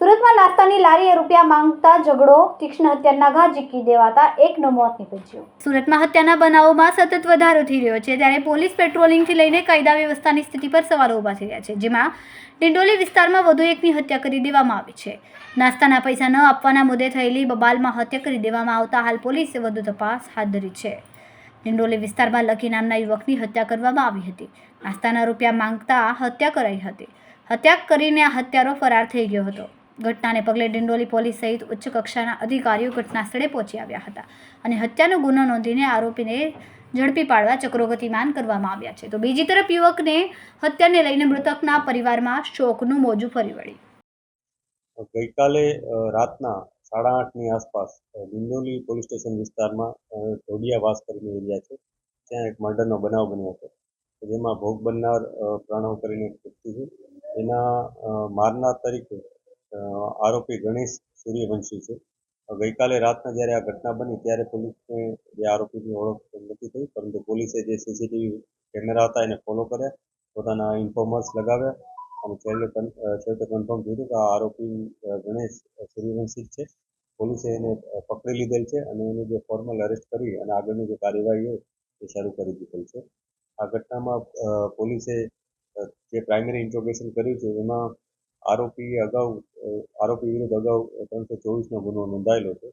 સુરતમાં નાસ્તાની લારીએ રૂપિયા માંગતા ઝઘડો, તીક્ષ્ણ હત્યાના ઘા ઝીકી દેવાતા એકનો મોત નીપજ્યું સુરતમાં હત્યાના બનાવોમાં સતત વધારો થઈ રહ્યો છે, ત્યારે પોલીસ પેટ્રોલિંગથી લઈને કાયદા વ્યવસ્થાની સ્થિતિ પર સવાલો ઊભા થઈ રહ્યા છે, જેમાં ડિંડોલી વિસ્તારમાં વધુ એકની હત્યા કરી દેવામાં આવી છે. નાસ્તાના પૈસા ન આપવાના મુદ્દે થયેલી બબાલમાં હત્યા કરી દેવામાં આવતા હાલ પોલીસે વધુ તપાસ હાથ ધરી છે. ડિંડોલી વિસ્તારમાં લકી નામના યુવકની હત્યા કરવામાં આવી હતી. નાસ્તાના રૂપિયા માંગતા હત્યા કરાઈ હતી. હત્યા કરીને આ હત્યારો ફરાર થઈ ગયો હતો. ઘટનાને પગલે ડિંડોલી પોલીસ સહિત ઉચ્ચ કક્ષાના અધિકારીઓ ઘટના સ્થળે પહોંચી આવ્યા હતા અને હત્યાનો ગુનો નોંધીને આરોપીને ઝડપી પાડવા ચક્રો ગતિમાન કરવામાં આવ્યા છે. તો બીજી તરફ યુવકને હત્યાને લઈને મૃતકના પરિવારમાં શોકનું મોજું ફરી વળ્યું. ગઈકાલે રાતના સાડા આઠની આસપાસ ડિંડોલી પોલીસ સ્ટેશન વિસ્તારમાં ઢોડિયા વાસ કરીને એરિયા છે. ત્યાં એક મર્ડરનો બનાવ બન્યો હતો. જેમાં ભોગ બનનાર પ્રણવ કરીને એક વ્યક્તિ છે. એના મારનાર તરીકે આરોપી ગણેશ સૂર્યવંશી છે. ગઈકાલે રાતના જ્યારે આ ઘટના બની, ત્યારે પોલીસને જે આરોપીની ઓળખ નથી થઈ, પરંતુ પોલીસે જે સીસીટીવી કેમેરા હતા એને ફોલો કર્યા, પોતાના ઇન્ફોર્મર્સ લગાવ્યા અને છેલ્લે કન્ફર્મ થયું હતું કે આ આરોપી ગણેશ સૂર્યવંશી છે. પોલીસે એને પકડી લીધેલ છે અને એને જે ફોર્મલ અરેસ્ટ કરી અને આગળની જે કાર્યવાહી હોય એ શરૂ કરી દીધેલ છે. આ ઘટનામાં પોલીસે જે પ્રાઇમરી ઇન્ટ્રોગેશન કર્યું છે એમાં આરોપી અગાઉ આરોપી વિરુદ્ધ અગાઉ ત્રણસો ચોવીસનો ગુનો નોંધાયેલો છે.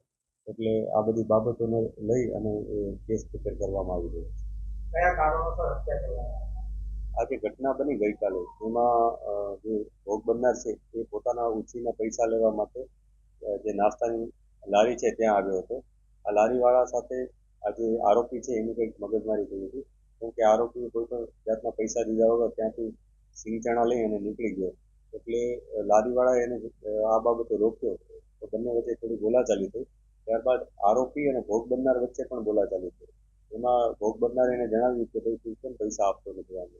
એટલે આ બધી બાબતોને લઈ અને કેસ પ્રિપેર કરવામાં આવી રહ્યો છે. કયા કારણોસર હત્યા કરવામાં આ જે ઘટના બની ગઈકાલે, એમાં જે ભોગ બનનાર છે, એ પોતાના ઉછીના પૈસા લેવા માટે જે નાસ્તાની લારી છે, ત્યાં આવ્યો હતો. આ લારીવાળા સાથે આ જે આરોપી છે, એની કંઈક મગજમારી થઈ હતી. કેમ કે આરોપીએ કોઈ પણ જાતના પૈસા દીધા વગર ત્યાંથી સિંગચણા લઈ અને નીકળી ગયો. એટલે લારીવાળાએ એને આ બાબતે રોક્યો. તો બંને વચ્ચે થોડી બોલાચાલી થઈ. ત્યારબાદ આરોપી અને ભોગ બનનાર વચ્ચે પણ બોલાચાલી થઈ. એમાં ભોગ બનનાર એને જણાવ્યું કે ભાઈ, તું કેમ પૈસા આપતો નથી આને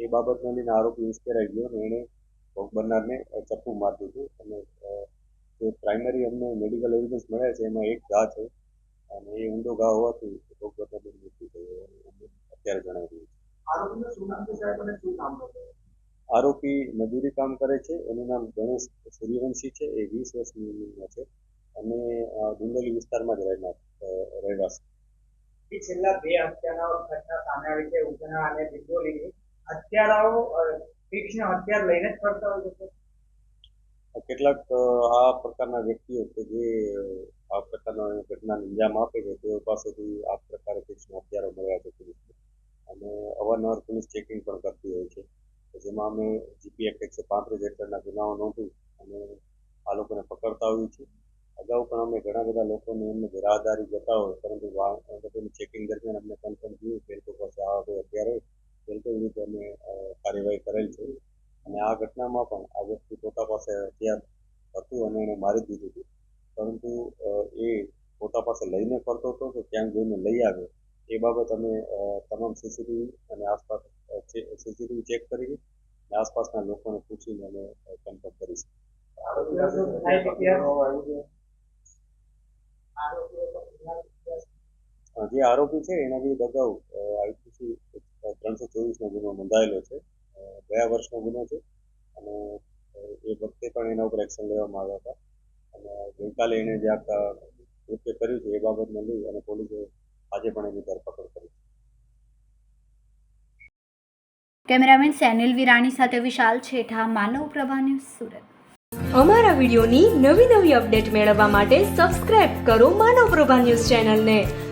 એ બાબતને લઈને આરોપી ઉશ્કેરાઈ ગયો અને એણે ભોગ બનનારને ચપ્પુ મારી દીધું અને જે પ્રાઇમરી અમને મેડિકલ એવિડન્સ મળ્યા છે એમાં એક ઘા છે અને એ ઊંડો ઘા હોવાથી ભોગ બનનારનું મૃત્યુ થયું અત્યારે જણાવી રહ્યું છે. આરોપી મજૂરી કામ કરે છે. એનું નામ ગણેશ સૂર્યવંશી છે. એ વીસ વર્ષની ઉંમરના છે અને અ, વિસ્તારમાં જ રહેનાર રહેવાસી. છેલ્લા બે હત્યાના ઘટના સામે આવી છે. ઉધના અને દિંડોલીની હત્યારાઓ તીક્ષ્ણ હથિયાર લઈને જ ફરતા હોય છે કેટલાક આ પ્રકારના વ્યક્તિઓ કે જે આ પ્રકારના ઘટનાને અંજામ આપે છે, તેઓ પાસેથી આ પ્રકારે તીક્ષ્ણ હથિયારો મળ્યા છે પોલીસને. અને અવારનવાર પોલીસ ચેકિંગ પણ કરતી હોય છે. જેમાં અમે જીપી એક્ટ એકસો પાંત્રીસ હેઠળના ગુનાઓ નોંધી અને આ લોકોને પકડતા હોઈએ છીએ. અગાઉ પણ અમે ઘણા બધા લોકોને એમને રાહદારી જતા હોય, પરંતુ લોકોની ચેકિંગ દરમિયાન અમને કન્ફર્મ થયું કે લોકો પાસે તો રીતે અમે કાર્યવાહી કરેલ છે. અને આ ઘટનામાં પણ આ વ્યક્તિ પોતા પાસે હથિયાર હતું અને એને મારી દીધું હતું. પરંતુ એ પોતા પાસે લઈને ફરતો હતો કે ક્યાંક જોઈને લઈ આવ્યો. એ બાબત અમે તમામ સીસીટીવી અને આસપાસ સીસીટીવી ચેક કરી અને આસપાસના લોકોને પૂછીને અમે કન્ફર્મ કરીશું. જે આરોપી છે, એના વિરુદ્ધ અગાઉ આઈપીસી ત્રણસો ચોવીસનો ગુનો નોંધાયેલો છે. ગયા વર્ષનો ગુનો છે. અને એ વખતે પણ એના ઉપર એક્શન લેવામાં આવ્યા હતા. અને ગઈકાલે એણે જે આ કૃત્ય કર્યું છે એ બાબતને લઈ અને પોલીસે આજે પણ એની ધરપકડ કરી કેમેરામેન સેનિલ વિરાણી સાથે વિશાલ છેઠા માનવ પ્રભા ન્યૂઝ સુરત. અમારા વિડીયોની નવી નવી અપડેટ મેળવવા માટે સબસ્ક્રાઇબ કરો માનવ પ્રભા ન્યૂઝ ચેનલને.